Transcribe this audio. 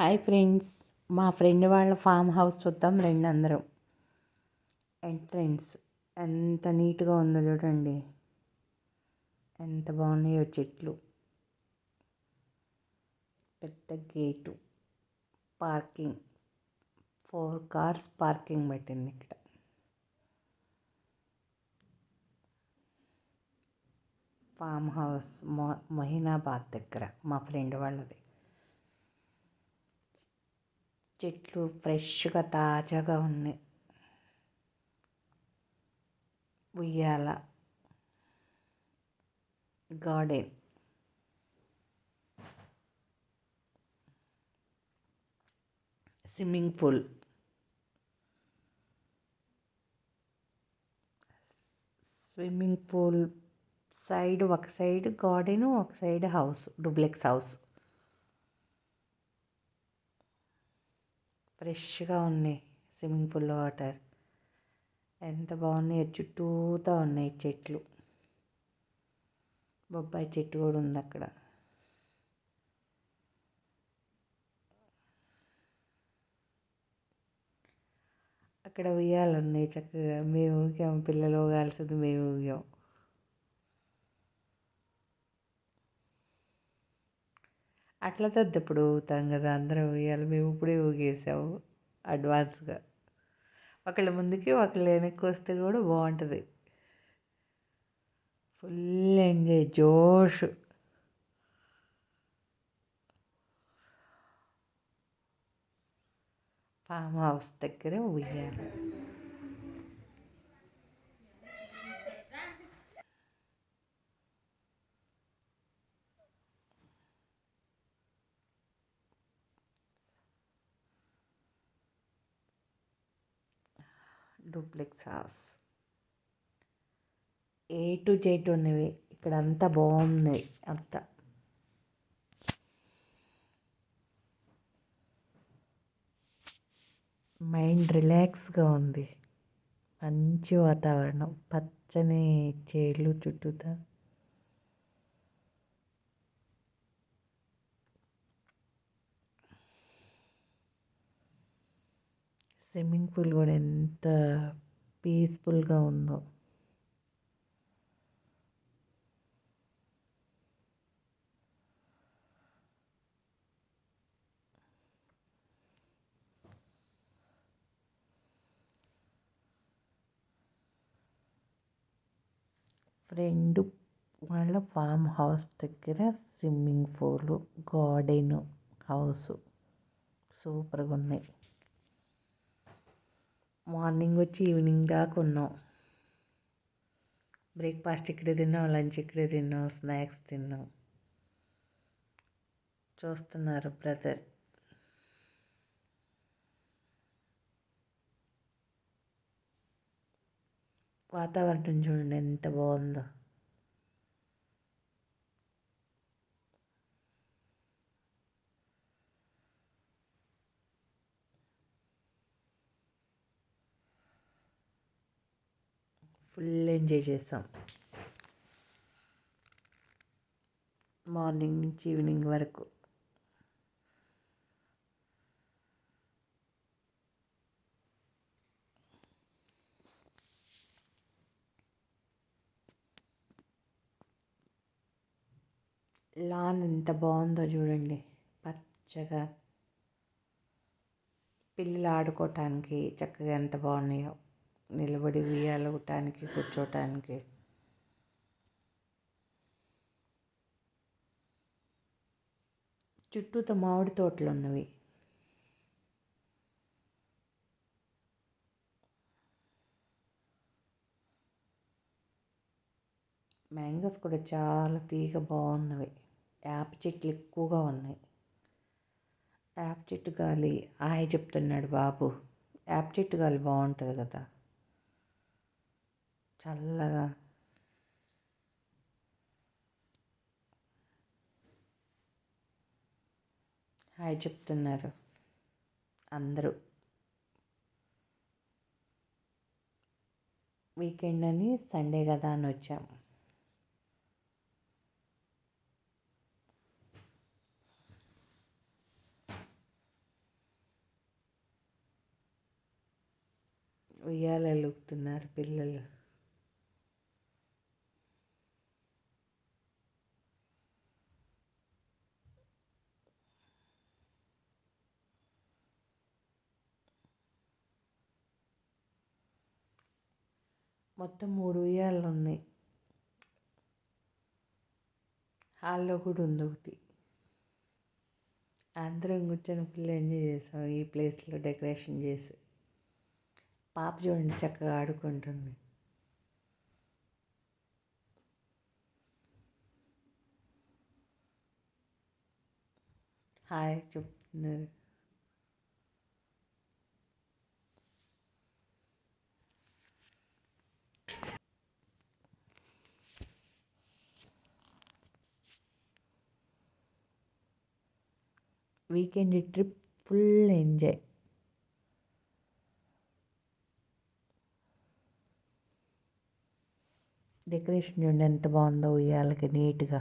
Hi friends. మా friend వాళ్ళ farm house చూద్దాం రెండు అందరం. ఎంట్రెన్స్ ఎంత నీట్గా ఉందో చూడండి. ఎంత బాగున్నాయో చెట్లు. పెద్ద gate. Parking. Four cars parking పెట్టింది ఇక్కడ. ఫామ్ హౌస్ మొ మొహినాబాద్ దగ్గర. మా ఫ్రెండ్ వాళ్ళది. చెట్లు ఫ్రెష్గా తాజాగా ఉన్నాయి. ఉయ్యాల. Garden. Swimming pool. Swimming pool side ఒక సైడ్ గార్డెన్ ఒక సైడ్ హౌస్ డూప్లెక్స్ హౌస్. ఫ్రెష్గా ఉన్నాయి స్విమ్మింగ్ పూల్ వాటర్. ఎంత బాగున్నాయి చుట్టూతా ఉన్నాయి చెట్లు. బొబ్బాయి చెట్టు కూడా ఉంది అక్కడ. అక్కడ ఉయ్యాలు ఉన్నాయి చక్కగా. మేము ఊగాం పిల్లలు ఊగాల్సింది మేము ఊగాం. అట్లా ఇప్పుడు ఊగుతాం కదా అందరం ఊయాలి మేము ఇప్పుడే ఊగేసాము అడ్వాన్స్గా. ఒకళ్ళ ముందుకి ఒకళ్ళు వెనక్కి వస్తే కూడా బాగుంటుంది. ఫుల్ ఎంజాయ్ జోష్. ఫామ్ హౌస్ దగ్గర ఉయ్యాలి. Duplex house A to Z ఉన్నవి. ఇక్కడ అంతా బాగున్నాయి అంతా. మైండ్ రిలాక్స్గా ఉంది. మంచి వాతావరణం. పచ్చని చేలు చుట్టూతా. స్విమ్మింగ్ పూల్ కూడా ఎంత పీస్ఫుల్గా ఉందో. ఫ్రెండ్ వాళ్ళ ఫామ్ హౌస్ దగ్గర స్విమ్మింగ్ పూలు గార్డెన్ హౌస్. సూపర్గా ఉన్నాయి. మార్నింగ్ వచ్చి ఈవినింగ్ దాకా ఉన్నాం బ్రేక్ఫాస్ట్ ఇక్కడే తిన్నాం లంచ్ ఇక్కడే తిన్నాం స్నాక్స్ తిన్నాం. చూస్తున్నారు బ్రదర్. వాతావరణం చూడండి ఎంత బాగుందో. ఫుల్ ఎంజాయ్ చేసాం. మార్నింగ్ నుంచి ఈవినింగ్ వరకు. లాన్ ఎంత బాగుందో చూడండి. పచ్చగా. పిల్లలు ఆడుకోవటానికి చక్కగా ఎంత బాగున్నాయో. నిలబడి ఉయ్యాలవటానికి కూర్చోటానికి. చుట్టూతో మామిడి తోటలు ఉన్నవి మ్యాంగోస్ కూడా చాలా తీగ బాగున్నవి. యాప చెట్లు ఎక్కువగా ఉన్నాయి. యాప్ చెట్టు గాలి ఆయ చెప్తున్నాడు బాబు. యాప్ చెట్టు గాలి బాగుంటుంది కదా. చల్లగా. హాయ్ చెప్తున్నారు అందరూ. వీకెండ్ అని సండే కదా అని వచ్చాము ఉయ్యాలలుగుతున్నారు పిల్లలు. మొత్తం మూడు ఉయ్యాలు ఉన్నాయి హాల్లో కూడా ఉంది ఒకటి. అందరం కూర్చొని ఫుల్ ఎంజాయ్ చేసాం ఈ ప్లేస్లో డెకరేషన్ చేసి. పాప చూడండి చక్కగా ఆడుకుంటుంది. హాయ్ చెప్తున్నారు. Weekend trip full enjoy. Decoration చూడండి ఎంత బాగుందో ఉయ్యాలకి నీట్గా.